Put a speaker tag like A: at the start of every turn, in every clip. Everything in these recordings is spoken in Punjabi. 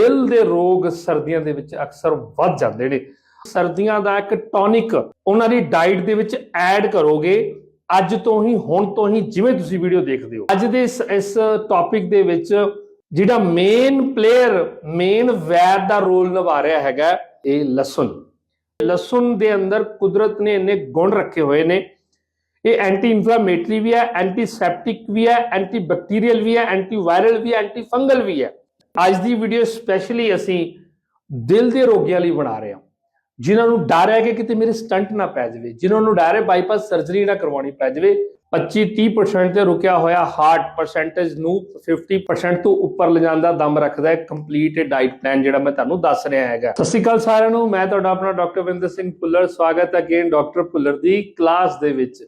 A: ਦਿਲ ਦੇ ਰੋਗ ਸਰਦੀਆਂ ਦੇ ਵਿੱਚ ਅਕਸਰ ਵੱਧ ਜਾਂਦੇ ਨੇ। ਸਰਦੀਆਂ ਦਾ ਇੱਕ ਟੌਨਿਕ ਉਹਨਾਂ ਦੀ ਡਾਈਟ ਦੇ ਵਿੱਚ ਐਡ ਕਰੋਗੇ। ਅੱਜ ਤੋਂ ਹੀ, ਹੁਣ ਤੋਂ ਹੀ ਜਿਵੇਂ ਤੁਸੀਂ ਵੀਡੀਓ ਦੇਖਦੇ ਹੋ। ਅੱਜ ਦੇ ਇਸ ਇਸ ਟੌਪਿਕ ਦੇ ਵਿੱਚ ਜਿਹੜਾ ਮੇਨ ਪਲੇਅਰ ਮੇਨ ਵੈਦ ਦਾ ਰੋਲ ਨਿਭਾ ਰਿਹਾ ਹੈਗਾ ਇਹ ਲਸਣ। ਲਸਣ ਦੇ ਅੰਦਰ ਕੁਦਰਤ ਨੇ ਇੰਨੇ ਗੁਣ ਰੱਖੇ ਹੋਏ ਨੇ। ਇਹ ਐਂਟੀ ਇਨਫਲਾਮੇਟਰੀ ਵੀ ਹੈ ਐਂਟੀਸੈਪਟਿਕ ਵੀ ਹੈ ਐਂਟੀ ਬੈਕਟੀਰੀਅਲ ਵੀ ਹੈ ਐਂਟੀ ਵਾਇਰਲ ਵੀ ਹੈ ਐਂਟੀ ਫੰਗਲ ਵੀ ਹੈ। ਅੱਜ ਦੀ ਵੀਡੀਓ ਸਪੈਸ਼ਲੀ ਅਸੀਂ ਦਿਲ ਦੇ ਰੋਗੀਆਂ ਲਈ ਬਣਾ ਰਹੇ ਹਾਂ। ਜਿਨ੍ਹਾਂ ਨੂੰ ਡਰ ਹੈ ਕਿ ਕਿਤੇ ਮੇਰੇ ਸਟੰਟ ਨਾ ਪੈ ਜਾਵੇ, ਜਿਨ੍ਹਾਂ ਨੂੰ ਡਰ ਹੈ ਬਾਈਪਾਸ ਸਰਜਰੀ ਨਾ ਕਰਵਾਉਣੀ ਪੈ ਜਾਵੇ 25-30% ਤੇ ਰੁਕਿਆ ਹੋਇਆ ਹਾਰਟ ਪਰਸੈਂਟੇਜ ਨੂੰ 50% ਤੋਂ ਉੱਪਰ ਲਿਜਾਣ ਦਾ ਦਮ ਰੱਖਦਾ ਹੈ। ਕੰਪਲੀਟ ਡਾਈਟ ਪਲਾਨ ਜਿਹੜਾ ਮੈਂ ਤੁਹਾਨੂੰ ਦੱਸ ਰਿਹਾ ਹੈਗਾ। ਸਤਿ ਸ਼੍ਰੀ ਅਕਾਲ ਸਾਰਿਆਂ ਨੂੰ, ਮੈਂ ਤੁਹਾਡਾ ਆਪਣਾ ਡਾਕਟਰ ਵਿੰਦਰ ਸਿੰਘ ਭੁੱਲਰ। ਸਵਾਗਤ ਹੈ ਅਗੇਨ ਡਾਕਟਰ ਭੁੱਲਰ ਦੀ ਕਲਾਸ ਦੇ ਵਿੱਚ।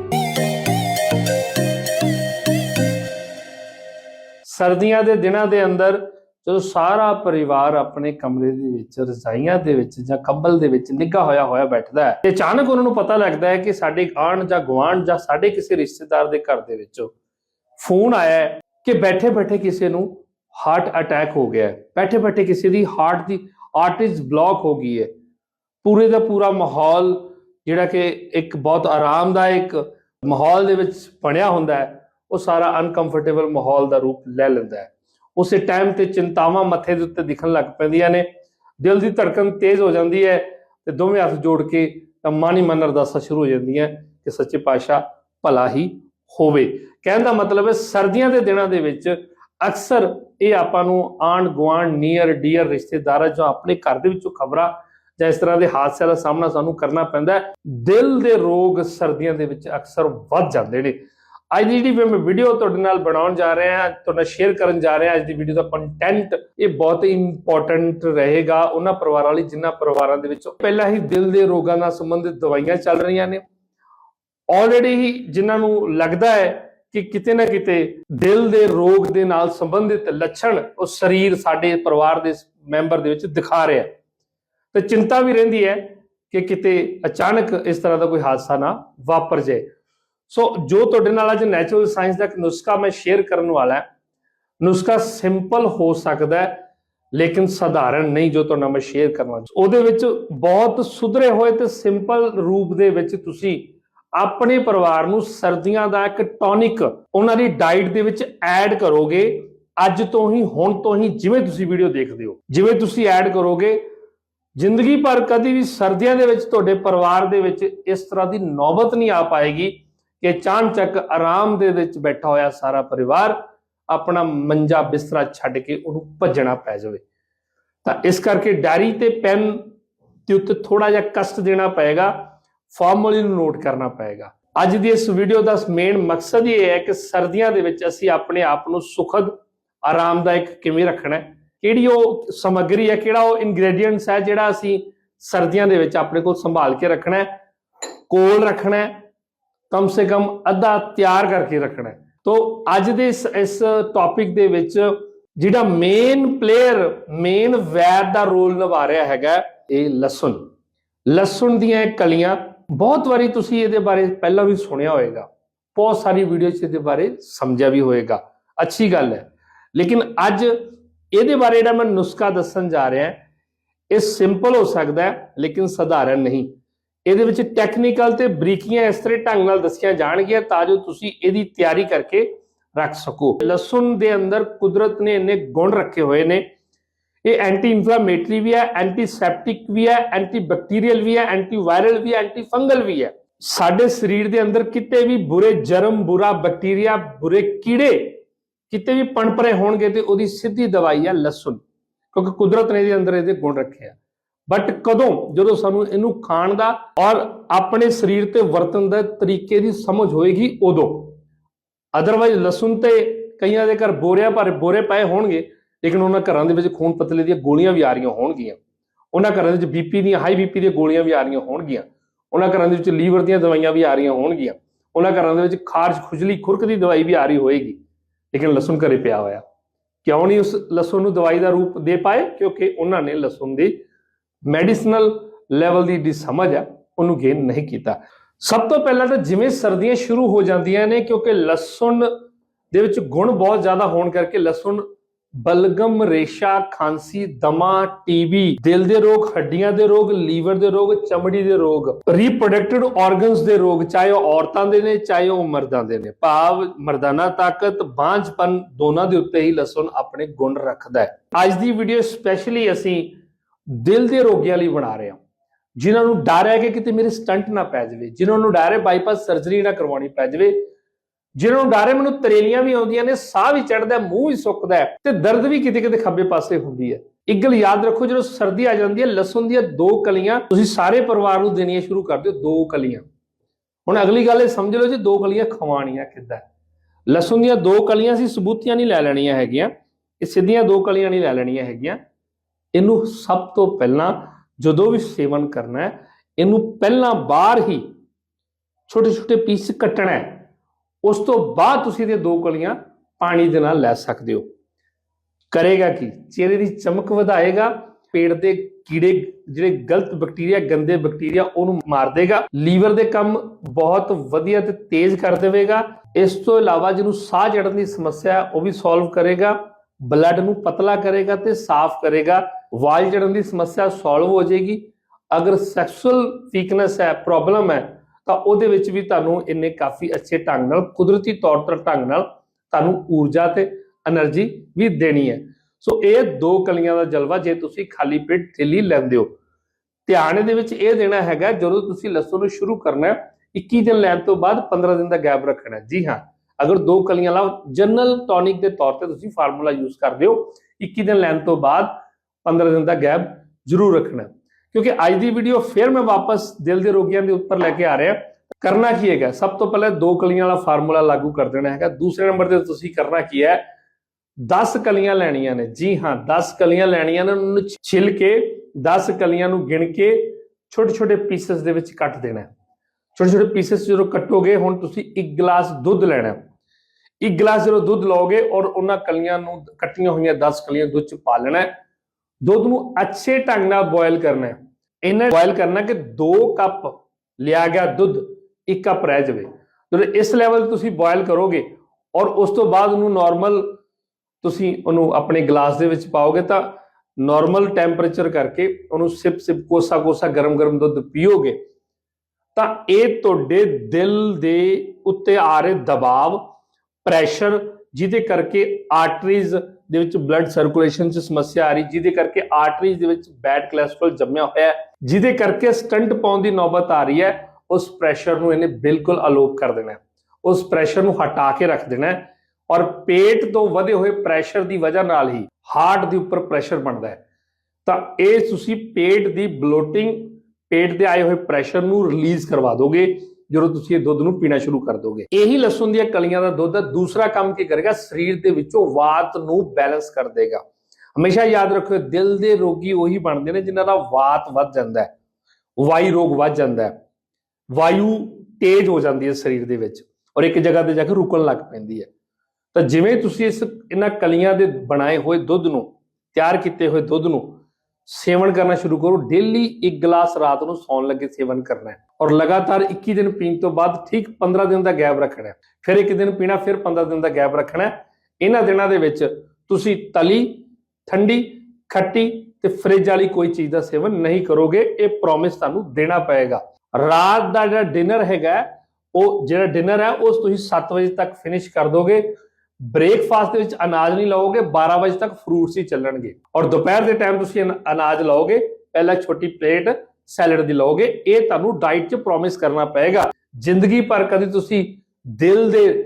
A: ਸਰਦੀਆਂ ਦੇ ਦਿਨਾਂ ਦੇ ਅੰਦਰ ਜਦੋਂ ਸਾਰਾ ਪਰਿਵਾਰ ਆਪਣੇ ਕਮਰੇ ਦੇ ਵਿੱਚ, ਰਜ਼ਾਈਆਂ ਦੇ ਵਿੱਚ ਜਾਂ ਕੰਬਲ ਦੇ ਵਿੱਚ ਨਿੱਘਾ ਹੋਇਆ ਹੋਇਆ ਬੈਠਦਾ ਹੈ, ਤੇ ਅਚਾਨਕ ਉਹਨਾਂ ਨੂੰ ਪਤਾ ਲੱਗਦਾ ਹੈ ਕਿ ਸਾਡੇ ਆਣ ਜਾਂ ਗੁਆਂਢ ਜਾਂ ਸਾਡੇ ਕਿਸੇ ਰਿਸ਼ਤੇਦਾਰ ਦੇ ਘਰ ਦੇ ਵਿੱਚ ਫੋਨ ਆਇਆ ਕਿ ਬੈਠੇ ਬੈਠੇ ਕਿਸੇ ਨੂੰ ਹਾਰਟ ਅਟੈਕ ਹੋ ਗਿਆ ਹੈ। ਬੈਠੇ ਬੈਠੇ ਕਿਸੇ ਦੀ ਹਾਰਟ ਦੀ ਆਰਟਰੀਜ਼ ਬਲੌਕ ਹੋ ਗਈ ਹੈ। ਪੂਰੇ ਦਾ ਪੂਰਾ ਮਾਹੌਲ ਜਿਹੜਾ ਕਿ ਇੱਕ ਬਹੁਤ ਆਰਾਮਦਾਇਕ ਮਾਹੌਲ ਦੇ ਵਿੱਚ ਬਣਿਆ ਹੁੰਦਾ ਹੈ, ਉਹ ਸਾਰਾ ਅਨਕੰਫਰਟੇਬਲ ਮਾਹੌਲ ਦਾ ਰੂਪ ਲੈ ਲੈਂਦਾ ਹੈ। ਉਸੇ ਟਾਈਮ ਤੇ ਚਿੰਤਾਵਾਂ ਮੱਥੇ ਦੇ ਉੱਤੇ ਦਿਖਣ ਲੱਗ ਪੈਂਦੀਆਂ ਨੇ। ਦਿਲ ਦੀ ਧੜਕਨ ਤੇਜ਼ ਹੋ ਜਾਂਦੀ ਹੈ ਤੇ ਦੋਵੇਂ ਹੱਥ ਜੋੜ ਕੇ ਤਾਂ ਮਨ ਹੀ ਮਨ ਅਰਦਾਸਾਂ ਸ਼ੁਰੂ ਹੋ ਜਾਂਦੀਆਂ ਕਿ ਸੱਚੇ ਪਾਤਸ਼ਾਹ ਭਲਾ ਹੀ ਹੋਵੇ। ਕਹਿਣ ਦਾ ਮਤਲਬ ਹੈ, ਸਰਦੀਆਂ ਦੇ ਦਿਨਾਂ ਦੇ ਵਿੱਚ ਅਕਸਰ ਇਹ ਆਪਾਂ ਨੂੰ ਆਂਡ ਗੁਆਂਢ ਨੀਅਰ ਡੀਅਰ ਰਿਸ਼ਤੇਦਾਰਾਂ ਜਾਂ ਆਪਣੇ ਘਰ ਦੇ ਵਿੱਚੋਂ ਖਬਰਾਂ ਜਾਂ ਇਸ ਤਰ੍ਹਾਂ ਦੇ ਹਾਦਸਿਆਂ ਦਾ ਸਾਹਮਣਾ ਸਾਨੂੰ ਕਰਨਾ ਪੈਂਦਾ ਦਿਲ ਦੇ ਰੋਗ ਸਰਦੀਆਂ ਦੇ ਵਿੱਚ ਅਕਸਰ ਵੱਧ ਜਾਂਦੇ ਨੇ। ਅੱਜ ਦੀ ਜਿਹੜੀ ਮੈਂ ਵੀਡੀਓ ਤੁਹਾਡੇ ਨਾਲ ਬਣਾਉਣ ਜਾ ਰਿਹਾ ਹਾਂ, ਤੁਹਾਡੇ ਸ਼ੇਅਰ ਕਰਨ ਜਾ ਰਿਹਾ ਅੱਜ ਦੀ ਵੀਡੀਓ ਦਾ ਕੰਟੈਂਟ ਇਹ ਬਹੁਤ ਹੀ ਇੰਪੋਰਟੈਂਟ ਰਹੇਗਾ ਉਹਨਾਂ ਪਰਿਵਾਰਾਂ ਲਈ, ਜਿਨ੍ਹਾਂ ਪਰਿਵਾਰਾਂ ਦੇ ਵਿੱਚ ਪਹਿਲਾਂ ਹੀ ਦਿਲ ਦੇ ਰੋਗਾਂ ਨਾਲ ਸੰਬੰਧਿਤ ਦਵਾਈਆਂ ਚੱਲ ਰਹੀਆਂ ਨੇ। ਆਲਰੇਡੀ ਹੀ ਜਿਨ੍ਹਾਂ ਨੂੰ ਲੱਗਦਾ ਹੈ ਕਿ ਕਿਤੇ ਨਾ ਕਿਤੇ ਦਿਲ ਦੇ ਰੋਗ ਦੇ ਨਾਲ ਸੰਬੰਧਿਤ ਲੱਛਣ ਉਹ ਸਰੀਰ ਸਾਡੇ ਪਰਿਵਾਰ ਦੇ ਮੈਂਬਰ ਦੇ ਵਿੱਚ ਦਿਖਾ ਰਿਹਾ। ਹੈ ਤੇ ਚਿੰਤਾ ਵੀ ਰਹਿੰਦੀ ਹੈ ਕਿ ਕਿਤੇ ਅਚਾਨਕ ਇਸ ਤਰ੍ਹਾਂ ਦਾ ਕੋਈ ਹਾਦਸਾ ਨਾ ਵਾਪਰ ਜਾਏ। ਸੋ ਜੋ ਤੁਹਾਡੇ ਨਾਲ ਅੱਜ ਨੈਚੁਰਲ ਸਾਇੰਸ ਦਾ ਇੱਕ ਨੁਸਖਾ ਮੈਂ ਸ਼ੇਅਰ ਕਰਨ ਵਾਲਾ ਹੈ, ਨੁਸਖਾ ਸਿੰਪਲ ਹੋ ਸਕਦਾ ਹੈ, ਲੇਕਿਨ ਸਧਾਰਨ ਨਹੀਂ ਜੋ ਤੁਹਾਡਾ ਮੈਂ ਸ਼ੇਅਰ ਕਰਨਾ। ਉਹਦੇ ਵਿੱਚ ਬਹੁਤ ਸੁਧਰੇ ਹੋਏ ਤੇ ਸਿੰਪਲ ਰੂਪ ਦੇ ਵਿੱਚ ਤੁਸੀਂ ਆਪਣੇ ਪਰਿਵਾਰ ਨੂੰ ਸਰਦੀਆਂ ਦਾ ਇੱਕ ਟੌਨਿਕ ਉਹਨਾਂ ਦੀ ਡਾਈਟ ਦੇ ਵਿੱਚ ਐਡ ਕਰੋਗੇ, ਅੱਜ ਤੋਂ ਹੀ, ਹੁਣ ਤੋਂ ਹੀ ਜਿਵੇਂ ਤੁਸੀਂ ਵੀਡੀਓ ਦੇਖਦੇ ਹੋ। ਜਿਵੇਂ ਤੁਸੀਂ ਐਡ ਕਰੋਗੇ, ਜ਼ਿੰਦਗੀ ਭਰ ਕਦੀ ਵੀ ਸਰਦੀਆਂ ਦੇ ਵਿੱਚ ਤੁਹਾਡੇ ਪਰਿਵਾਰ ਦੇ ਵਿੱਚ ਇਸ ਤਰ੍ਹਾਂ ਦੀ ਨੌਬਤ ਨਹੀਂ ਆ ਪਾਏਗੀ ਕਿ ਚਾਨਚੱਕ ਆਰਾਮ ਦੇ ਵਿੱਚ ਬੈਠਾ ਹੋਇਆ ਸਾਰਾ ਪਰਿਵਾਰ ਆਪਣਾ ਮੰਜਾ ਬਿਸਤਰਾ ਛੱਡ ਕੇ ਉਹਨੂੰ ਭੱਜਣਾ ਪੈ ਜਾਵੇ। ਤਾਂ ਇਸ ਕਰਕੇ ਡਾਇਰੀ ਤੇ ਪੈਨ ਦੇ ਉੱਤੇ ਥੋੜਾ ਜਿਹਾ ਕਸ਼ਟ ਦੇਣਾ ਪਏਗਾ, ਫਾਰਮੂਲੇ ਨੂੰ ਨੋਟ ਕਰਨਾ ਪਏਗਾ। ਅੱਜ ਦੀ ਇਸ ਵੀਡੀਓ ਦਾ ਮੇਨ ਮਕਸਦ ਇਹ ਹੈ ਕਿ ਸਰਦੀਆਂ ਦੇ ਵਿੱਚ ਅਸੀਂ ਆਪਣੇ ਆਪ ਨੂੰ ਸੁਖਦ, ਆਰਾਮਦਾਇਕ ਕਿਵੇਂ ਰੱਖਣਾ ਹੈ, ਕਿਹੜੀ ਉਹ ਸਮੱਗਰੀ ਹੈ, ਕਿਹੜਾ ਉਹ ਇਨਗਰੀਡੀਅੰਟਸ ਹੈ ਜਿਹੜਾ ਅਸੀਂ ਸਰਦੀਆਂ ਦੇ ਵਿੱਚ ਆਪਣੇ ਕੋਲ ਸੰਭਾਲ ਕੇ ਰੱਖਣਾ ਹੈ, ਕੋਲ ਰੱਖਣਾ ਹੈ ਕਮ ਸੇ ਕਮ ਅੱਧਾ ਤਿਆਰ ਕਰਕੇ ਰੱਖਣਾ ਹੈ। ਤੋ ਅੱਜ ਦੇ ਇਸ ਇਸ ਟੌਪਿਕ ਦੇ ਵਿੱਚ ਜਿਹੜਾ ਮੇਨ ਪਲੇਅਰ ਮੇਨ ਵੈਦ ਦਾ ਰੋਲ ਨਿਭਾ ਰਿਹਾ ਹੈਗਾ ਇਹ ਲਸਣ। ਲਸਣ ਦੀਆਂ ਕਲੀਆਂ, ਬਹੁਤ ਵਾਰੀ ਤੁਸੀਂ ਇਹਦੇ ਬਾਰੇ ਪਹਿਲਾਂ ਵੀ ਸੁਣਿਆ ਹੋਵੇਗਾ ਬਹੁਤ ਸਾਰੀ ਵੀਡੀਓ 'ਚ ਇਹਦੇ ਬਾਰੇ ਸਮਝਿਆ ਵੀ ਹੋਵੇਗਾ ਅੱਛੀ ਗੱਲ ਹੈ। ਲੇਕਿਨ ਅੱਜ ਇਹਦੇ ਬਾਰੇ ਜਿਹੜਾ ਮੈਂ ਨੁਸਖਾ ਦੱਸਣ ਜਾ ਰਿਹਾ, ਇਹ ਸਿੰਪਲ ਹੋ ਸਕਦਾ ਹੈ, ਲੇਕਿਨ ਸਧਾਰਨ ਨਹੀਂ। ਇਹਦੇ ਵਿੱਚ ਟੈਕਨੀਕਲ ਤੇ ਬਰੀਕੀਆਂ ਇਸ ਤਰ੍ਹਾਂ ਢੰਗ ਨਾਲ ਦੱਸੀਆਂ ਜਾਣਗੀਆਂ ਤਾਂ ਜੋ ਤੁਸੀਂ ਇਹਦੀ ਤਿਆਰੀ ਕਰਕੇ ਰੱਖ ਸਕੋ। ਲਸਣ ਦੇ ਅੰਦਰ ਕੁਦਰਤ ਨੇ ਇੰਨੇ ਗੁਣ ਰੱਖੇ ਹੋਏ ਨੇ। ਇਹ ਐਂਟੀ ਇਨਫਲਾਮੇਟਰੀ ਵੀ ਹੈ ਐਂਟੀਸੈਪਟਿਕ ਵੀ ਹੈ ਐਂਟੀ ਬੈਕਟੀਰੀਅਲ ਵੀ ਹੈ ਐਂਟੀ ਵਾਇਰਲ ਵੀ ਹੈ ਐਂਟੀ ਫੰਗਲ ਵੀ ਹੈ। ਸਾਡੇ ਸਰੀਰ ਦੇ ਅੰਦਰ ਕਿਤੇ ਵੀ ਬੁਰੇ ਜਰਮ, ਬੁਰਾ ਬੈਕਟੀਰੀਆ ਬੁਰੇ ਕੀੜੇ ਕਿਤੇ ਵੀ ਪਣਪਰੇ ਹੋਣਗੇ ਤੇ ਉਹਦੀ ਸਿੱਧੀ ਦਵਾਈ ਹੈ ਲਸਣ। ਕਿਉਂਕਿ ਕੁਦਰਤ ਨੇ ਇਹਦੇ ਅੰਦਰ ਇਹਦੇ ਗੁਣ ਰੱਖੇ ਆ। ਬਟ ਕਦੋਂ? ਜਦੋਂ ਸਾਨੂੰ ਇਹਨੂੰ ਖਾਣ ਦਾ ਔਰ ਆਪਣੇ ਸਰੀਰ ਤੇ ਵਰਤਣ ਦੇ ਤਰੀਕੇ ਦੀ ਸਮਝ ਹੋਏਗੀ, ਉਦੋਂ। ਅਦਰਵਾਈਜ਼ ਲਸਣ ਤੇ ਕਈਆਂ ਦੇ ਘਰ ਬੋਰਿਆਂ ਭਰ ਬੋਰੇ ਪਏ ਹੋਣਗੇ, ਲੇਕਿਨ ਉਹਨਾਂ ਘਰਾਂ ਦੇ ਵਿੱਚ ਖੂਨ ਪਤਲੇ ਦੀਆਂ ਗੋਲੀਆਂ ਵੀ ਆ ਰਹੀਆਂ ਹੋਣਗੀਆਂ। ਉਹਨਾਂ ਘਰਾਂ ਦੇ ਵਿੱਚ ਬੀਪੀ ਦੀਆਂ ਹਾਈ ਬੀਪੀ ਦੀਆਂ ਗੋਲੀਆਂ ਵੀ ਆ ਰਹੀਆਂ ਹੋਣਗੀਆਂ। ਉਹਨਾਂ ਘਰਾਂ ਦੇ ਵਿੱਚ ਲੀਵਰ ਦੀਆਂ ਦਵਾਈਆਂ ਵੀ ਆ ਰਹੀਆਂ ਹੋਣਗੀਆਂ। ਉਹਨਾਂ ਘਰਾਂ ਦੇ ਵਿੱਚ ਖਾਰਜ, ਖੁਜਲੀ, ਖੁਰਕ ਦੀ ਦਵਾਈ ਵੀ ਆ ਰਹੀ ਹੋਏਗੀ। ਲੇਕਿਨ ਲਸਣ ਘਰੇ ਪਿਆ ਹੋਇਆ। ਕਿਉਂ ਨਹੀਂ ਉਸ ਲਸਣ ਨੂੰ ਦਵਾਈ ਦਾ ਰੂਪ ਦੇ ਪਾਏ? ਕਿਉਂਕਿ ਉਹਨਾਂ ਨੇ ਲਸਣ ਦੀ ਮੈਡੀਸਨਲ ਲੈਵਲ ਦੀ ਦੀ ਸਮਝ ਆ, ਉਹਨੂੰ ਗੇਨ ਨਹੀਂ ਕੀਤਾ। ਸਭ ਤੋਂ ਪਹਿਲਾਂ ਤਾਂ ਜਿਵੇਂ ਸਰਦੀਆਂ ਸ਼ੁਰੂ ਹੋ ਜਾਂਦੀਆਂ ਨੇ, ਕਿਉਂਕਿ ਲਸਣ ਦੇ ਵਿੱਚ ਗੁਣ ਬਹੁਤ ਜ਼ਿਆਦਾ ਹੋਣ ਕਰਕੇ ਲਸਣ, ਬਲਗਮ, ਰੇਸ਼ਾ, ਖਾਂਸੀ, ਦਮਾ, ਟੀਬੀ, ਦਿਲ ਦੇ ਰੋਗ, ਹੱਡੀਆਂ ਦੇ ਰੋਗ, ਲੀਵਰ ਦੇ ਰੋਗ, ਚਮੜੀ ਦੇ ਰੋਗ ਰੀਪਰੋਡਕਟਿਵ ਆਰਗਨਸ ਦੇ ਰੋਗ, ਚਾਹੇ ਉਹ ਔਰਤਾਂ ਦੇ ਨੇ, ਚਾਹੇ ਉਹ ਮਰਦਾਂ ਦੇ ਨੇ। ਭਾਵ ਮਰਦਾਨਾ ਤਾਕਤ, ਬਾਂਝਪਨ, ਦੋਨਾਂ ਦੇ ਉੱਤੇ ਹੀ ਲਸਣ ਆਪਣੇ ਗੁਣ ਰੱਖਦਾ ਹੈ। ਅੱਜ ਦੀ ਵੀਡੀਓ ਸਪੈਸ਼ਲੀ ਅਸੀਂ ਦਿਲ ਦੇ ਰੋਗੀਆਂ ਲਈ ਬਣਾ ਰਹੇ ਹਾਂ। ਜਿਨ੍ਹਾਂ ਨੂੰ ਡਰ ਹੈ ਕਿ ਕਿਤੇ ਮੇਰੇ ਸਟੰਟ ਨਾ ਪੈ ਜਾਵੇ, ਜਿਨ੍ਹਾਂ ਨੂੰ ਡਰ ਹੈ ਬਾਈਪਾਸ ਸਰਜਰੀ ਨਾ ਕਰਵਾਉਣੀ ਪੈ ਜਾਵੇ, ਜਿਨ੍ਹਾਂ ਨੂੰ ਡਰ ਹੈ ਮੈਨੂੰ ਤਰੇਲੀਆਂ ਵੀ ਆਉਂਦੀਆਂ ਨੇ, ਸਾਹ ਵੀ ਚੜਦਾ ਮੂੰਹ ਵੀ ਸੁੱਕਦਾ ਹੈ ਤੇ ਦਰਦ ਵੀ ਕਿਤੇ ਕਿਤੇ ਖੱਬੇ ਪਾਸੇ ਹੁੰਦੀ ਹੈ। ਇੱਕ ਗੱਲ ਯਾਦ ਰੱਖੋ, ਜਦੋਂ ਸਰਦੀ ਆ ਜਾਂਦੀ ਹੈ, ਲਸਣ ਦੀਆਂ ਦੋ ਕਲੀਆਂ ਤੁਸੀਂ ਸਾਰੇ ਪਰਿਵਾਰ ਨੂੰ ਦੇਣੀਆਂ ਸ਼ੁਰੂ ਕਰ ਦਿਓ, ਦੋ ਕਲੀਆਂ। ਹੁਣ ਅਗਲੀ ਗੱਲ ਇਹ ਸਮਝ ਲਓ ਜੇ, ਦੋ ਕਲੀਆਂ ਖਵਾਣੀਆਂ ਕਿੱਦਾਂ ਲਸਣ ਦੀਆਂ ਦੋ ਕਲੀਆਂ ਸੀ ਸਬੂਤੀਆਂ ਨਹੀਂ ਲੈ ਲੈਣੀਆਂ ਹੈਗੀਆਂ, ਇਹ ਸਿੱਧੀਆਂ ਦੋ ਕਲੀਆਂ ਨਹੀਂ ਲੈ ਲੈਣੀਆਂ ਹੈਗੀਆਂ। ਇਹਨੂੰ ਸਭ ਤੋਂ ਪਹਿਲਾਂ ਜਦੋਂ ਵੀ ਸੇਵਨ ਕਰਨਾ ਹੈ, ਇਹਨੂੰ ਪਹਿਲਾਂ ਬਾਹਰ ਹੀ ਛੋਟੇ ਛੋਟੇ ਪੀਸ ਕੱਟਣਾ ਹੈ। ਉਸ ਤੋਂ ਬਾਅਦ ਤੁਸੀਂ ਇਹਦੇ ਦੋ ਕਲੀਆਂ ਪਾਣੀ ਦੇ ਨਾਲ ਲੈ ਸਕਦੇ ਹੋ। ਕਰੇਗਾ ਕੀ? ਚਿਹਰੇ ਦੀ ਚਮਕ ਵਧਾਏਗਾ, ਪੇਟ ਦੇ ਕੀੜੇ, ਜਿਹੜੇ ਗਲਤ ਬੈਕਟੀਰੀਆ ਗੰਦੇ ਬੈਕਟੀਰੀਆ ਉਹਨੂੰ ਮਾਰ ਦੇਗਾ। ਲੀਵਰ ਦੇ ਕੰਮ ਬਹੁਤ ਵਧੀਆ ਤੇ ਤੇਜ਼ ਕਰ ਦੇਵੇਗਾ। ਇਸ ਤੋਂ ਇਲਾਵਾ ਜਿਹਨੂੰ ਸਾਹ ਚੜਨ ਦੀ ਸਮੱਸਿਆ ਉਹ ਵੀ ਸੋਲਵ ਕਰੇਗਾ। ਬਲੱਡ ਨੂੰ ਪਤਲਾ ਕਰੇਗਾ ਤੇ ਸਾਫ਼ ਕਰੇਗਾ। ਵਾਲ ਜੜਨ ਦੀ ਸਮੱਸਿਆ ਸੋਲਵ ਹੋ ਜਾਏਗੀ। ਅਗਰ ਸੈਕਸੁਅਲ ਵੀਕਨੈਸ ਹੈ ਪ੍ਰੋਬਲਮ ਹੈ, ਤਾਂ ਉਹਦੇ ਵਿੱਚ ਵੀ ਤੁਹਾਨੂੰ ਇੰਨੇ ਕਾਫੀ ਅੱਛੇ ਢੰਗ ਨਾਲ, ਕੁਦਰਤੀ ਤੌਰ ਤੇ ਢੰਗ ਨਾਲ ਤੁਹਾਨੂੰ ਊਰਜਾ ਤੇ એનર્ਜੀ ਵੀ ਦੇਣੀ ਹੈ। ਸੋ ਇਹ ਦੋ ਕਲੀਆਂ ਦਾ ਜਲਵਾ ਜੇ ਤੁਸੀਂ ਖਾਲੀ ਪੇਟ ਥੈਲੀ ਲੈਂਦੇ ਹੋ। ਧਿਆਨ ਦੇ ਵਿੱਚ ਇਹ ਦੇਣਾ ਹੈਗਾ, ਜਦੋਂ ਤੁਸੀਂ ਲਸਣ ਨੂੰ ਸ਼ੁਰੂ ਕਰਨਾ 21 ਦਿਨ ਲੈਣ ਤੋਂ ਬਾਅਦ 15 ਦਿਨ ਦਾ ਗੈਪ ਰੱਖਣਾ ਜੀ ਹਾਂ, ਅਗਰ ਦੋ ਕਲੀਆਂ ਲਾਓ, ਜਨਰਲ ਟੌਨਿਕ ਦੇ ਤੌਰ ਤੇ ਤੁਸੀਂ ਫਾਰਮੂਲਾ ਯੂਜ਼ ਕਰਦੇ ਹੋ। 21 ਦਿਨ ਲੈਣ ਤੋਂ ਬਾਅਦ 15 ਦਿਨ ਦਾ ਗੈਪ ਜ਼ਰੂਰ ਰੱਖਣਾ। ਕਿਉਂਕਿ ਅੱਜ ਦੀ ਵੀਡੀਓ ਫਿਰ ਮੈਂ ਵਾਪਸ ਦਿਲ ਦੇ ਰੋਗੀਆਂ ਦੇ ਉੱਪਰ ਲੈ ਕੇ ਆ ਰਿਹਾ। ਕਰਨਾ ਕੀ ਹੈਗਾ? ਸਭ ਤੋਂ ਪਹਿਲਾਂ ਦੋ ਕਲੀਆਂ ਵਾਲਾ ਫਾਰਮੂਲਾ ਲਾਗੂ ਕਰ ਦੇਣਾ ਹੈਗਾ। ਦੂਸਰੇ ਨੰਬਰ ਤੇ ਤੁਸੀਂ ਕਰਨਾ ਕੀ ਹੈ? 10 ਕਲੀਆਂ ਲੈਣੀਆਂ ਨੇ। ਜੀ ਹਾਂ 10 ਕਲੀਆਂ ਲੈਣੀਆਂ ਨੇ, ਉਹਨਾਂ ਨੂੰ ਛਿਲ ਕੇ 10 ਕਲੀਆਂ ਨੂੰ ਗਿਣ ਕੇ ਛੋਟੇ ਛੋਟੇ ਪੀਸਸ ਦੇ ਵਿੱਚ ਕੱਟ ਦੇਣਾ ਛੋਟੇ ਛੋਟੇ ਪੀਸਸ ਜਦੋਂ ਕੱਟੋਗੇ, ਹੁਣ ਤੁਸੀਂ ਇੱਕ ਗਲਾਸ ਦੁੱਧ ਲੈਣਾ ਹੈ। ਇੱਕ ਗਲਾਸ ਜਦੋਂ ਦੁੱਧ ਲਓਗੇ ਔਰ ਉਹਨਾਂ ਕਲੀਆਂ ਨੂੰ ਕੱਟੀਆਂ ਹੋਈਆਂ 10 ਕਲੀਆਂ ਦੁੱਧ ਚ ਪਾ ਲੈਣਾ ਦੁੱਧ ਨੂੰ ਅੱਛੇ ਢੰਗ ਨਾਲ ਬੋਇਲ ਕਰਨਾ ਹੈ ਇਹਨਾਂ ਬੋਇਲ ਕਰਨਾ ਕਿ 2 ਕੱਪ ਲਿਆ ਗਿਆ ਦੁੱਧ 1 ਕੱਪ ਰਹਿ ਜਾਵੇ। ਜਦੋਂ ਇਸ ਲੈਵਲ ਤੁਸੀਂ ਬੋਇਲ ਕਰੋਗੇ ਔਰ ਉਸ ਤੋਂ ਬਾਅਦ ਉਹਨੂੰ ਨਾਰਮਲ ਤੁਸੀਂ ਉਹਨੂੰ ਆਪਣੇ ਗਲਾਸ ਦੇ ਵਿੱਚ ਪਾਓਗੇ ਤਾਂ ਨਾਰਮਲ ਟੈਂਪਰੇਚਰ ਕਰਕੇ ਉਹਨੂੰ ਸਿਪ ਸਿਪ ਕੋਸਾ ਕੋਸਾ ਗਰਮ ਗਰਮ ਦੁੱਧ ਪੀਓਗੇ, ਤਾਂ ਇਹ ਤੁਹਾਡੇ ਦਿਲ ਦੇ ਉੱਤੇ ਆ ਰਹੇ ਦਬਾਅ ਪ੍ਰੈਸ਼ਰ ਜਿਹਦੇ ਕਰਕੇ ਆਰਟਰੀਜ਼ ਦੇ ਵਿੱਚ ਬਲੱਡ ਸਰਕੂਲੇਸ਼ਨ 'ਚ ਸਮੱਸਿਆ ਆ ਰਹੀ, ਜਿਹਦੇ ਕਰਕੇ ਆਰਟਰੀਜ਼ ਦੇ ਵਿੱਚ ਬੈਡ ਕੋਲੇਸਟ੍ਰੋਲ ਜੰਮਿਆ ਹੋਇਆ ਹੈ, ਜਿਹਦੇ ਕਰਕੇ ਸਟੰਟ ਪਾਉਣ ਦੀ ਨੌਬਤ ਆ ਰਹੀ ਹੈ, ਉਸ ਪ੍ਰੈਸ਼ਰ ਨੂੰ ਇਹਨੇ ਬਿਲਕੁਲ ਅਲੋਪ ਕਰ ਦੇਣਾ ਉਸ ਪ੍ਰੈਸ਼ਰ ਨੂੰ ਹਟਾ ਕੇ ਰੱਖ ਦੇਣਾ ਔਰ ਪੇਟ ਤੋਂ ਵਧੇ ਹੋਏ ਪ੍ਰੈਸ਼ਰ ਦੀ ਵਜ੍ਹਾ ਨਾਲ ਹੀ ਹਾਰਟ ਦੇ ਉੱਪਰ ਪ੍ਰੈਸ਼ਰ ਬਣਦਾ ਹੈ। ਤਾਂ ਇਹ ਤੁਸੀਂ ਪੇਟ ਦੀ ਬਲੋਟਿੰਗ ਪੇਟ ਦੇ ਆਏ ਹੋਏ ਪ੍ਰੈਸ਼ਰ ਨੂੰ ਰਿਲੀਜ਼ ਕਰਵਾ ਦੋਗੇ। ਜਦੋਂ ਤੁਸੀਂ ਇਹ ਦੁੱਧ ਨੂੰ ਪੀਣਾ ਸ਼ੁਰੂ ਕਰ ਦੋਗੇ। ਇਹੀ ਲਸਣ ਦੀਆਂ ਕਲੀਆਂ ਦਾ ਦੁੱਧ ਦੂਸਰਾ ਕੰਮ ਕੀ ਕਰੇਗਾ? ਸਰੀਰ ਦੇ ਵਿੱਚੋਂ ਵਾਤ ਨੂੰ ਬੈਲੈਂਸ ਕਰ ਦੇਗਾ। ਹਮੇਸ਼ਾ ਯਾਦ ਰੱਖਿਓ, ਦਿਲ ਦੇ ਰੋਗੀ ਉਹੀ ਬਣਦੇ ਨੇ ਜਿਨ੍ਹਾਂ ਦਾ ਵਾਤ ਵੱਧ ਜਾਂਦਾ ਹੈ। ਵਾਯੂ ਰੋਗ ਵੱਧ ਜਾਂਦਾ ਹੈ। ਵਾਯੂ ਤੇਜ਼ ਹੋ ਜਾਂਦੀ ਹੈ ਸਰੀਰ ਦੇ ਵਿੱਚ ਔਰ ਇੱਕ ਜਗ੍ਹਾ ਤੇ ਜਾ ਕੇ ਰੁਕਣ ਲੱਗ ਪੈਂਦੀ ਹੈ। ਤਾਂ ਜਿਵੇਂ ਤੁਸੀਂ ਇਸ ਇਹਨਾਂ ਕਲੀਆਂ ਦੇ ਬਣਾਏ ਹੋਏ ਦੁੱਧ ਨੂੰ, ਤਿਆਰ ਕੀਤੇ ਹੋਏ ਦੁੱਧ ਨੂੰ ਸੇਵਨ ਕਰਨਾ ਸ਼ੁਰੂ ਕਰੋ, ਡੇਲੀ ਇੱਕ ਗਲਾਸ ਰਾਤ ਨੂੰ ਸੌਣ ਲੱਗੇ ਸੇਵਨ ਕਰਨਾ ਹੈ। ਔਰ ਲਗਾਤਾਰ 21 ਦਿਨ ਪੀਣ ਤੋਂ ਬਾਅਦ ਠੀਕ 15 ਦਿਨ ਦਾ ਗੈਪ ਰੱਖਣਾ ਹੈ। ਫਿਰ ਇੱਕ ਦਿਨ ਪੀਣਾ, ਫਿਰ 15 ਦਿਨ ਦਾ ਗੈਪ ਰੱਖਣਾ ਹੈ। ਇਹਨਾਂ ਦਿਨਾਂ ਦੇ ਵਿੱਚ ਤੁਸੀਂ ਤਲੀ, ਠੰਡੀ, ਖੱਟੀ ਤੇ ਫ੍ਰਿਜ ਵਾਲੀ ਕੋਈ ਚੀਜ਼ ਦਾ ਸੇਵਨ ਨਹੀਂ ਕਰੋਗੇ। ਇਹ ਪ੍ਰੋਮਿਸ ਤੁਹਾਨੂੰ ਦੇਣਾ ਪਏਗਾ। ਰਾਤ ਦਾ ਜਿਹੜਾ ਡਿਨਰ ਹੈਗਾ, ਉਹ ਜਿਹੜਾ ਡਿਨਰ ਹੈ, ਉਸ ਤੁਸੀਂ 7 ਵਜੇ ਤੱਕ ਫਿਨਿਸ਼ ਕਰ ਦੋਗੇ। ਬ੍ਰੇਕਫਾਸਟ ਦੇ ਵਿੱਚ ਅਨਾਜ ਨਹੀਂ ਲਓਗੇ 12 ਵਜੇ ਤੱਕ ਫਰੂਟਸ ਹੀ ਚੱਲਣਗੇ। ਔਰ ਦੁਪਹਿਰ ਦੇ ਟਾਈਮ ਤੁਸੀਂ ਅਨ- ਅਨਾਜ ਲਓਗੇ ਪਹਿਲਾਂ ਛੋਟੀ ਪਲੇਟ ਸੈਲਡ ਦੀ ਲਓਗੇ, ਇਹ ਤੁਹਾਨੂੰ ਡਾਈਟ 'ਚ ਪ੍ਰੋਮਿਸ ਕਰਨਾ ਪਏਗਾ। ਜ਼ਿੰਦਗੀ ਭਰ ਕਦੀ ਤੁਸੀਂ ਦਿਲ ਦੇ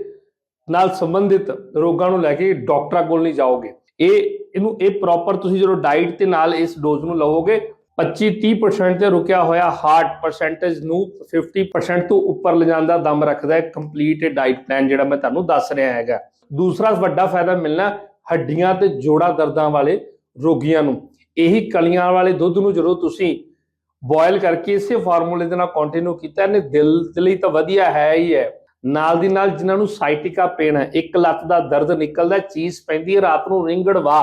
A: ਨਾਲ ਸੰਬੰਧਿਤ ਰੋਗਾਂ ਨੂੰ ਲੈ ਕੇ ਡਾਕਟਰਾਂ ਕੋਲ ਨਹੀਂ ਜਾਓਗੇ। ਇਹ, ਇਹਨੂੰ, ਇਹ ਪ੍ਰੋਪਰ ਤੁਸੀਂ ਜਦੋਂ ਡਾਈਟ ਤੇ ਨਾਲ ਇਸ ਡੋਜ਼ ਨੂੰ ਲਓਗੇ 25 30% ਤੇ ਰੁਕਿਆ ਹੋਇਆ ਹਾਰਟ ਪਰਸੈਂਟੇਜ ਨੂੰ 50% ਤੋਂ ਉੱਪਰ ਲਿਜਾਣ ਦਾ ਦਮ ਰੱਖਦਾ ਹੈ ਕੰਪਲੀਟ ਡਾਈਟ ਪਲਾਨ ਜਿਹੜਾ ਮੈਂ ਤੁਹਾਨੂੰ ਦੱਸ ਰਿਹਾ ਹੈਗਾ। ਦੂਸਰਾ ਵੱਡਾ ਫਾਇਦਾ ਮਿਲਣਾ ਹੱਡੀਆਂ ਤੇ ਜੋੜਾ ਦਰਦਾਂ ਵਾਲੇ ਰੋਗੀਆਂ ਨੂੰ। ਇਹੀ ਕਲੀਆਂ ਵਾਲੇ ਦੁੱਧ ਨੂੰ ਜਦੋਂ ਤੁਸੀਂ ਬੋਇਲ ਕਰਕੇ ਇਸੇ ਫਾਰਮੂਲੇ ਦੇ ਨਾਲ ਕੰਟੀਨਿਊ ਕੀਤਾ, ਇਹਨੇ ਦਿਲ ਲਈ ਤਾਂ ਵਧੀਆ ਹੈ ਹੀ ਹੈ। ਨਾਲ ਦੀ ਨਾਲ ਜਿਨ੍ਹਾਂ ਨੂੰ ਸਾਈਟਿਕਾ ਪੇਨ ਹੈ, ਇੱਕ ਲੱਤ ਦਾ ਦਰਦ ਨਿਕਲਦਾ ਚੀਜ਼ ਪੈਂਦੀ ਹੈ, ਰਾਤ ਨੂੰ ਰਿੰਗੜ ਵਾ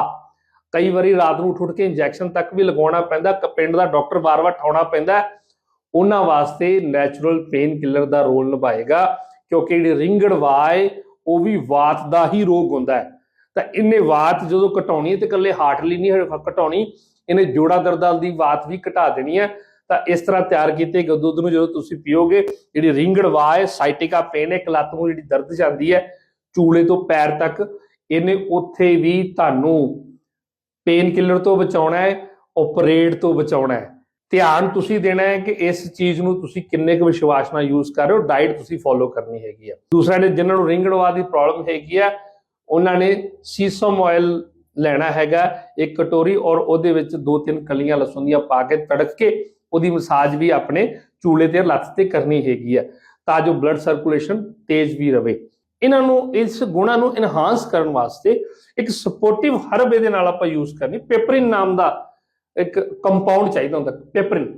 A: ਕਈ ਵਾਰੀ ਰਾਤ ਨੂੰ ਉੱਠ ਉੱਠ ਕੇ ਇੰਜੈਕਸ਼ਨ ਤੱਕ ਵੀ ਲਗਾਉਣਾ ਪੈਂਦਾ ਪਿੰਡ ਦਾ ਡਾਕਟਰ ਵਾਰ-ਵਾਰ ਠਾਉਣਾ ਪੈਂਦਾ ਉਹਨਾਂ ਵਾਸਤੇ ਨੈਚੁਰਲ ਪੇਨ ਕਿਲਰ ਦਾ ਰੋਲ ਨਿਭਾਏਗਾ, ਕਿਉਂਕਿ ਜਿਹੜੀ ਰਿੰਗੜ ਵਾ ਹੈ, ਉਹ ਵੀ ਵਾਤ ਦਾ ਹੀ ਰੋਗ ਹੁੰਦਾ ਹੈ। ਤਾਂ ਇਹਨੇ ਵਾਤ ਜਦੋਂ ਘਟਾਉਣੀ ਹੈ ਤੇ ਇਕੱਲੇ ਹਾਰਟ ਲਈ ਨਹੀਂ ਘਟਾਉਣੀ ਇਹਨੇ ਜੋੜਾ ਦਰਦਾਂ ਦੀ ਵਾਤ ਵੀ ਘਟਾ ਦੇਣੀ ਹੈ। ਤਾਂ ਇਸ ਤਰ੍ਹਾਂ ਤਿਆਰ ਕੀਤੇ ਗਏ ਦੁੱਧ ਨੂੰ ਜਦੋਂ ਤੁਸੀਂ ਪੀਓਗੇ, ਜਿਹੜੀ ਰਿੰਗੜ ਵਾਹ ਹੈ, ਸਾਈਟਿਕਾ ਪੇਨ ਹੈ ਲੱਤ ਨੂੰ ਜਿਹੜੀ ਦਰਦ ਜਾਂਦੀ ਹੈ, ਚੂਲੇ ਤੋਂ ਪੈਰ ਤੱਕ, ਇਹਨੇ ਉੱਥੇ ਵੀ ਤੁਹਾਨੂੰ ਪੇਨ ਕਿਲਰ ਤੋਂ ਬਚਾਉਣਾ ਹੈ ਆਪਰੇਟ ਤੋਂ ਬਚਾਉਣਾ ਹੈ। ਧਿਆਨ ਤੁਸੀਂ ਦੇਣਾ ਹੈ ਕਿ ਇਸ ਚੀਜ਼ ਨੂੰ ਤੁਸੀਂ ਕਿੰਨੇ ਕੁ ਵਿਸ਼ਵਾਸ ਨਾਲ ਯੂਜ਼ ਕਰ ਰਹੇ ਹੋ ਡਾਈਟ ਤੁਸੀਂ ਫੋਲੋ ਕਰਨੀ ਹੈਗੀ ਆ। ਦੂਸਰਾ ਨੇ ਜਿਨ੍ਹਾਂ ਨੂੰ ਰਿੰਗੜਵਾ ਦੀ ਪ੍ਰੋਬਲਮ ਹੈਗੀ ਆ, ਉਹਨਾਂ ਨੇ ਸੀਸਮ ਆਇਲ ਲੈਣਾ ਹੈਗਾ, ਇੱਕ ਕਟੋਰੀ ਔਰ ਉਹਦੇ ਵਿੱਚ ਦੋ ਤਿੰਨ ਕਲੀਆਂ ਲਸਣ ਦੀਆਂ ਪਾ ਕੇ ਤੜਕ ਕੇ ਉਹਦੀ ਮਸਾਜ ਵੀ ਆਪਣੇ ਚੂਲੇ ਤੇ ਲੱਤ ਤੇ ਕਰਨੀ ਹੈਗੀ ਆ, ਤਾਂ ਜੋ ਬਲੱਡ ਸਰਕੂਲੇਸ਼ਨ ਤੇਜ਼ ਵੀ ਰਵੇ। ਇਹਨਾਂ ਨੂੰ, ਇਸ ਗੁਣਾ ਨੂੰ ਇਨਹਾਂਸ ਕਰਨ ਵਾਸਤੇ ਇੱਕ ਸਪੋਰਟਿਵ ਹਰਬ ਇਹਦੇ ਨਾਲ ਆਪਾਂ ਯੂਜ਼ ਕਰਨੀ। ਪੇਪਰਿਨ ਨਾਮ ਦਾ ਇੱਕ ਕੰਪਾਊਂਡ ਚਾਹੀਦਾ ਹੁੰਦਾ ਪੇਪਰਿਨ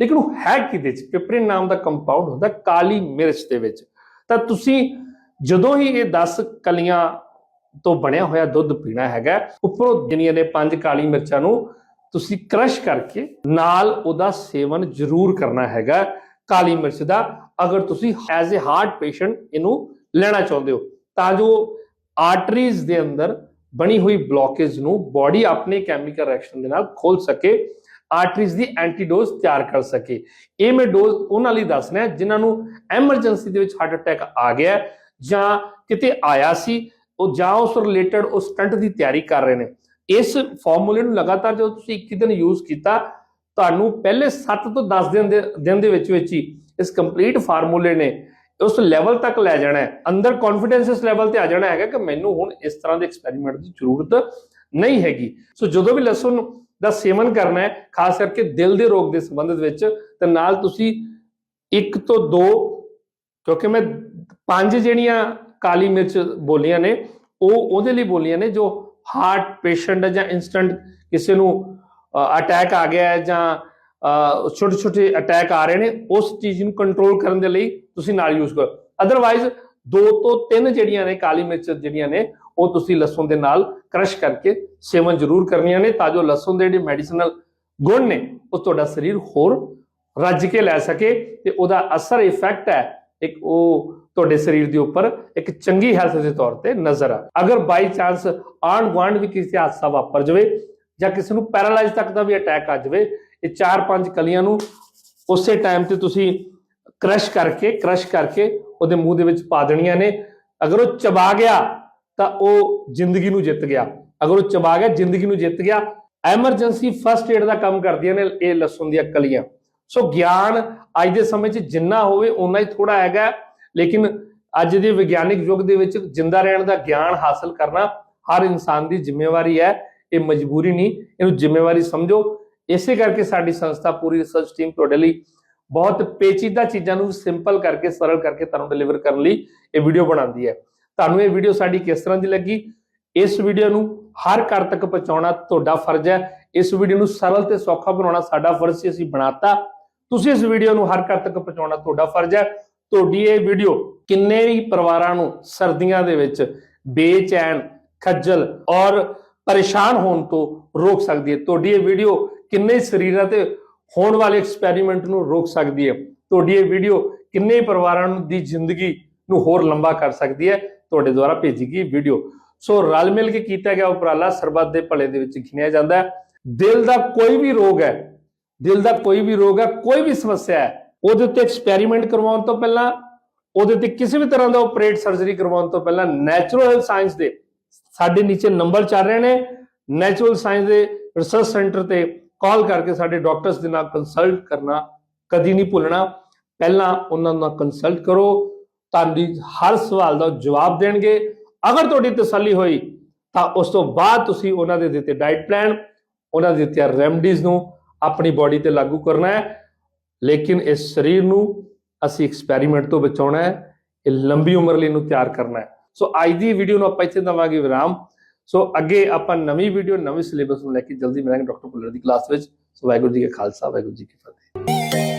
A: ਲੇਕਿਨ ਉਹ ਹੈ ਕਿਹਦੇ ਚ? ਪੇਪਰਿਨ ਨਾਮ ਦਾ ਕੰਪਾਊਂਡ ਹੁੰਦਾ ਕਾਲੀ ਮਿਰਚ ਦੇ ਵਿੱਚ। ਤਾਂ ਤੁਸੀਂ ਜਦੋਂ ਹੀ ਇਹ 10 ਕਲੀਆਂ ਤੋਂ ਬਣਿਆ ਹੋਇਆ ਦੁੱਧ ਪੀਣਾ ਹੈਗਾ। ਉੱਪਰੋਂ ਜਿੰਨੀਆਂ ਨੇ ਪੰਜ ਕਾਲੀ ਮਿਰਚਾਂ ਨੂੰ ਤੁਸੀਂ ਕ੍ਰਸ਼ ਕਰਕੇ ਨਾਲ ਉਹਦਾ ਸੇਵਨ ਜ਼ਰੂਰ ਕਰਨਾ ਹੈਗਾ ਕਾਲੀ ਮਿਰਚ ਦਾ। ਅਗਰ ਤੁਸੀਂ ਐਜ਼ ਅ ਹਾਰਟ ਪੇਸ਼ੈਂਟ ਇਹਨੂੰ ਲੈਣਾ ਚਾਹੁੰਦੇ ਹੋ, ਤਾਂ ਜੋ ਆਰਟਰੀਜ਼ ਦੇ ਅੰਦਰ ਬਣੀ ਹੋਈ ਬਲੌਕੇਜ ਨੂੰ ਬਾਡੀ ਆਪਣੇ ਕੈਮੀਕਲ ਰਿਐਕਸ਼ਨ ਦੇ ਨਾਲ ਖੋਲ ਸਕੇ ਆਰਟਰੀਜ਼ ਦੀ ਐਂਟੀਡੋਜ਼ ਤਿਆਰ ਕਰ ਸਕੇ। ਇਹ ਮੈਂ ਡੋਜ਼ ਉਹਨਾਂ ਲਈ ਦੱਸਣਾ ਹੈ ਜਿਨ੍ਹਾਂ ਨੂੰ ਐਮਰਜੈਂਸੀ ਦੇ ਵਿੱਚ ਹਾਰਟ ਅਟੈਕ ਆ ਗਿਆ ਜਾਂ ਕਿਤੇ ਆਇਆ ਸੀ ਉਹ ਜਾਂ ਉਸ ਰਿਲੇਟਡ ਉਸ ਸਟੰਟ ਦੀ ਤਿਆਰੀ ਕਰ ਰਹੇ ਨੇ। ਇਸ ਫਾਰਮੂਲੇ ਨੂੰ ਲਗਾਤਾਰ ਜਦੋਂ ਤੁਸੀਂ 21 ਦਿਨ ਯੂਜ਼ ਕੀਤਾ, ਤੁਹਾਨੂੰ ਪਹਿਲੇ 7 ਤੋਂ 10 ਦਿਨ ਦੇ ਦਿਨ ਦੇ ਵਿੱਚ ਵਿੱਚ ਹੀ ਇਸ ਕੰਪਲੀਟ ਫਾਰਮੂਲੇ ਨੇ ਉਸ ਲੈਵਲ ਤੱਕ ਲੈ ਜਾਣਾ ਹੈ। ਅੰਦਰ ਕੌਨਫੀਡੈਂਸ ਇਸ ਲੈਵਲ ਤੇ ਆ ਜਾਣਾ ਹੈਗਾ ਕਿ ਮੈਨੂੰ ਹੁਣ ਇਸ ਤਰ੍ਹਾਂ ਦੇ ਐਕਸਪੈਰੀਮੈਂਟ ਦੀ ਜ਼ਰੂਰਤ ਨਹੀਂ ਹੈਗੀ। ਸੋ ਜਦੋਂ ਵੀ ਲਸਣ ਦਾ ਸੇਵਨ ਕਰਨਾ ਹੈ, ਖਾਸ ਕਰਕੇ ਦਿਲ ਦੇ ਰੋਗ ਦੇ ਸੰਬੰਧ ਵਿੱਚ, ਤੇ ਨਾਲ ਤੁਸੀਂ ਇੱਕ ਤੋਂ ਦੋ, ਕਿਉਂਕਿ ਮੈਂ ਪੰਜ ਜਿਹੜੀਆਂ ਕਾਲੀ ਮਿਰਚ ਬੋਲੀਆਂ ਨੇ, ਉਹ ਉਹਦੇ ਲਈ ਬੋਲੀਆਂ ਨੇ ਜੋ ਹਾਰਟ ਪੇਸ਼ੈਂਟ ਹੈ ਜਾਂ ਇਨਸਟੈਂਟ ਕਿਸੇ ਨੂੰ ਅਟੈਕ ਆ ਗਿਆ ਹੈ ਜਾਂ ਛੋਟੇ ਛੋਟੇ ਅਟੈਕ ਆ ਰਹੇ ਨੇ, ਉਸ ਚੀਜ਼ ਨੂੰ ਕੰਟਰੋਲ ਕਰਨ ਦੇ ਲਈ ਤੁਸੀਂ ਨਾਲ ਯੂਜ਼ ਕਰੋ। ਅਦਰਵਾਈਜ਼ ਦੋ ਤੋਂ ਤਿੰਨ ਜਿਹੜੀਆਂ ਨੇ ਕਾਲੀ ਮਿਰਚ ਜਿਹੜੀਆਂ ਨੇ, ਉਹ ਤੁਸੀਂ ਲਸਣ ਦੇ ਨਾਲ ਕ੍ਰਸ਼ ਕਰਕੇ ਸੇਵਨ ਜ਼ਰੂਰ ਕਰਨੀਆਂ ਨੇ ਤਾਂ ਜੋ ਲਸਣ ਦੇ ਜਿਹੜੇ ਮੈਡੀਸਨਲ ਗੁਣ ਨੇ, ਉਹ ਤੁਹਾਡਾ ਸਰੀਰ ਹੋਰ ਰੱਜ ਕੇ ਲੈ ਸਕੇ ਤੇ ਉਹਦਾ ਅਸਰ ਇਫੈਕਟ ਹੈ ਇੱਕ ਉਹ ਤੁਹਾਡੇ ਸਰੀਰ ਦੇ ਉੱਪਰ ਇੱਕ ਚੰਗੀ ਹੈਲਥ ਦੇ ਤੌਰ ਤੇ ਨਜ਼ਰ ਆ। ਅਗਰ ਬਾਈ ਚਾਂਸ ਆਂਡ ਗਵਾਂਡ ਵੀ ਕਿਸੇ ਹਾਦਸਾ ਵਾਪਰ ਜਾਵੇ ਜਾਂ ਕਿਸੇ ਨੂੰ ਪੈਰਾਲਾਈਜ਼ ਤੱਕ ਦਾ ਵੀ ਅਟੈਕ ਆ ਜਾਵੇ, ਇਹ ਚਾਰ ਪੰਜ ਕਲੀਆਂ ਨੂੰ ਉਸੇ ਟਾਈਮ ਤੇ ਤੁਸੀਂ ਕ੍ਰਸ਼ ਕਰਕੇ ਕ੍ਰਸ਼ ਕਰਕੇ ਉਹਦੇ ਮੂੰਹ ਦੇ ਵਿੱਚ ਪਾ ਦੇਣੀਆਂ ਨੇ। ਅਗਰ ਉਹ ਚਬਾ ਗਿਆ ਤਾਂ ਉਹ ਜ਼ਿੰਦਗੀ ਨੂੰ ਜਿੱਤ ਗਿਆ। ਅਗਰ ਉਹ ਚਬਾ ਗਿਆ, ਜ਼ਿੰਦਗੀ ਨੂੰ ਜਿੱਤ ਗਿਆ। ਐਮਰਜੈਂਸੀ ਫਰਸਟ ਏਡ ਦਾ ਕੰਮ ਕਰਦੀਆਂ ਨੇ ਇਹ ਲਸਣ ਦੀਆਂ ਕਲੀਆਂ। ਸੋ ਗਿਆਨ ਅੱਜ ਦੇ ਸਮੇਂ 'ਚ ਜਿੰਨਾ ਹੋਵੇ ਉਨਾ ਹੀ ਥੋੜਾ ਹੈਗਾ। ਲੇਕਿਨ ਅੱਜ ਦੇ ਵਿਗਿਆਨਿਕ ਯੁੱਗ ਦੇ ਵਿੱਚ ਜਿੰਦਾ ਰਹਿਣ ਦਾ ਗਿਆਨ ਹਾਸਲ ਕਰਨਾ ਹਰ ਇਨਸਾਨ ਦੀ ਜ਼ਿੰਮੇਵਾਰੀ ਹੈ। ਇਹ ਮਜਬੂਰੀ ਨਹੀਂ, ਇਹਨੂੰ ਜ਼ਿੰਮੇਵਾਰੀ ਸਮਝੋ। ਇਸੇ ਕਰਕੇ ਸਾਡੀ ਸੰਸਥਾ ਪੂਰੀ ਰਿਸਰਚ ਟੀਮ ਤੁਹਾਡੇ ਲਈ ਬਹੁਤ ਪੇਚੀਦਾ ਚੀਜ਼ਾਂ ਨੂੰ ਸਿੰਪਲ ਕਰਕੇ, ਸਰਲ ਕਰਕੇ ਤੁਹਾਨੂੰ ਡਿਲੀਵਰ ਕਰਨ ਲਈ ਇਹ ਵੀਡੀਓ ਬਣਾਉਂਦੀ ਹੈ। ਤੁਹਾਨੂੰ ਇਹ ਵੀਡੀਓ ਸਾਡੀ ਕਿਸ ਤਰ੍ਹਾਂ ਦੀ ਲੱਗੀ? ਇਸ ਵੀਡੀਓ ਨੂੰ ਹਰ ਘਰ ਤੱਕ ਪਹੁੰਚਾਉਣਾ ਤੁਹਾਡਾ ਫਰਜ਼ ਹੈ। ਇਸ ਵੀਡੀਓ ਨੂੰ ਸਰਲ ਤੇ ਸੌਖਾ ਬਣਾਉਣਾ ਸਾਡਾ ਫਰਜ਼ ਸੀ, ਅਸੀਂ ਬਣਾਤਾ। ਤੁਸੀਂ ਇਸ ਵੀਡੀਓ ਨੂੰ ਹਰ ਘਰ ਤੱਕ ਪਹੁੰਚਾਉਣਾ ਤੁਹਾਡਾ ਫਰਜ਼ ਹੈ। ਤੁਹਾਡੀ ਇਹ ਵੀਡੀਓ ਕਿੰਨੇ ਵੀ ਪਰਿਵਾਰਾਂ ਨੂੰ ਸਰਦੀਆਂ ਦੇ ਵਿੱਚ ਬੇਚੈਨ, ਖੱਜਲ ਔਰ ਪਰੇਸ਼ਾਨ ਹੋਣ ਤੋਂ ਰੋਕ ਸਕਦੀ ਹੈ। ਤੁਹਾਡੀ ਇਹ ਵੀਡੀਓ ਕਿੰਨੇ ਸਰੀਰਾਂ ਤੇ ਹੋਣ ਵਾਲੇ ਐਕਸਪੈਰੀਮੈਂਟ ਨੂੰ ਰੋਕ ਸਕਦੀ ਹੈ। ਤੁਹਾਡੀ ਇਹ ਵੀਡੀਓ ਕਿੰਨੇ ਪਰਿਵਾਰਾਂ ਨੂੰ ਦੀ ਜ਼ਿੰਦਗੀ ਨੂੰ ਹੋਰ ਲੰਬਾ ਕਰ ਸਕਦੀ ਹੈ। ਤੁਹਾਡੇ ਦੁਆਰਾ ਭੇਜੀ ਗਈ ਵੀਡੀਓ। ਸੋ ਰਲ ਮਿਲ ਕੇ ਕੀਤਾ ਗਿਆ ਉਪਰਾਲਾ ਸਰਬੱਤ ਦੇ ਭਲੇ ਦੇ ਵਿੱਚ ਗਿਣਿਆ ਜਾਂਦਾ ਹੈ। ਦਿਲ ਦਾ ਕੋਈ ਵੀ ਰੋਗ ਹੈ ਦਿਲ ਦਾ ਕੋਈ ਵੀ ਰੋਗ ਹੈ, ਕੋਈ ਵੀ ਸਮੱਸਿਆ ਹੈ, ਉਹਦੇ ਉੱਤੇ ਐਕਸਪੈਰੀਮੈਂਟ ਕਰਵਾਉਣ ਤੋਂ ਪਹਿਲਾਂ, ਉਹਦੇ ਤੇ ਕਿਸੇ ਵੀ ਤਰ੍ਹਾਂ ਦਾ ਆਪਰੇਟ ਸਰਜਰੀ ਕਰਵਾਉਣ ਤੋਂ ਪਹਿਲਾਂ ਨੈਚੁਰਲ ਸਾਇੰਸ ਦੇ ਸਾਡੇ ਨੀਚੇ ਨੰਬਰ ਚੱਲ ਰਹੇ ਨੇ। ਨੈਚੁਰਲ ਸਾਇੰਸ ਦੇ ਰਿਸਰਚ ਸੈਂਟਰ ਤੇ ਕਾਲ ਕਰਕੇ ਸਾਡੇ ਡਾਕਟਰਸ ਦੇ ਨਾਲ ਕੰਸਲਟ ਕਰਨਾ ਕਦੀ ਨਹੀਂ ਭੁੱਲਣਾ। ਪਹਿਲਾਂ ਉਹਨਾਂ ਨਾਲ ਕੰਸਲਟ ਕਰੋ, ਤੁਹਾਡੀ ਹਰ ਸਵਾਲ ਦਾ ਜਵਾਬ ਦੇਣਗੇ। ਅਗਰ ਤੁਹਾਡੀ ਤਸੱਲੀ ਹੋਈ, ਤਾਂ ਉਸ ਤੋਂ ਬਾਅਦ ਤੁਸੀਂ ਉਹਨਾਂ ਦੇ ਦਿੱਤੇ ਡਾਈਟ ਪਲਾਨ ਉਹਨਾਂ ਦੇ ਦਿੱਤੇ ਰੈਮਡੀਜ਼ ਨੂੰ। ਆਪਣੀ ਬਾਡੀ ਤੇ ਲਾਗੂ ਕਰਨਾ ਹੈ। ਲੇਕਿਨ ਇਸ ਸਰੀਰ ਨੂੰ ਅਸੀਂ ਐਕਸਪੈਰੀਮੈਂਟ ਤੋਂ ਬਚਾਉਣਾ ਹੈ। ਇਹ ਲੰਬੀ ਉਮਰ ਲਈ ਇਹਨੂੰ ਤਿਆਰ ਕਰਨਾ ਹੈ। ਸੋ ਅੱਜ ਦੀ ਵੀਡੀਓ ਨੂੰ ਆਪਾਂ ਇੱਥੇ ਦਵਾਂਗੇ ਵਿਰਾਮ। ਸੋ ਅੱਗੇ ਆਪਾਂ ਨਵੀਂ ਵੀਡੀਓ ਨਵੇਂ ਸਿਲੇਬਸ ਨੂੰ ਲੈ ਕੇ ਜਲਦੀ ਮਿਲਾਂਗੇ ਡਾਕਟਰ ਭੁੱਲਰ ਦੀ ਕਲਾਸ ਵਿੱਚ। ਸੋ ਵਾਹਿਗੁਰੂ ਜੀ ਕਾ ਖਾਲਸਾ, ਵਾਹਿਗੁਰੂ ਜੀ ਕੀ ਫਤਿਹ।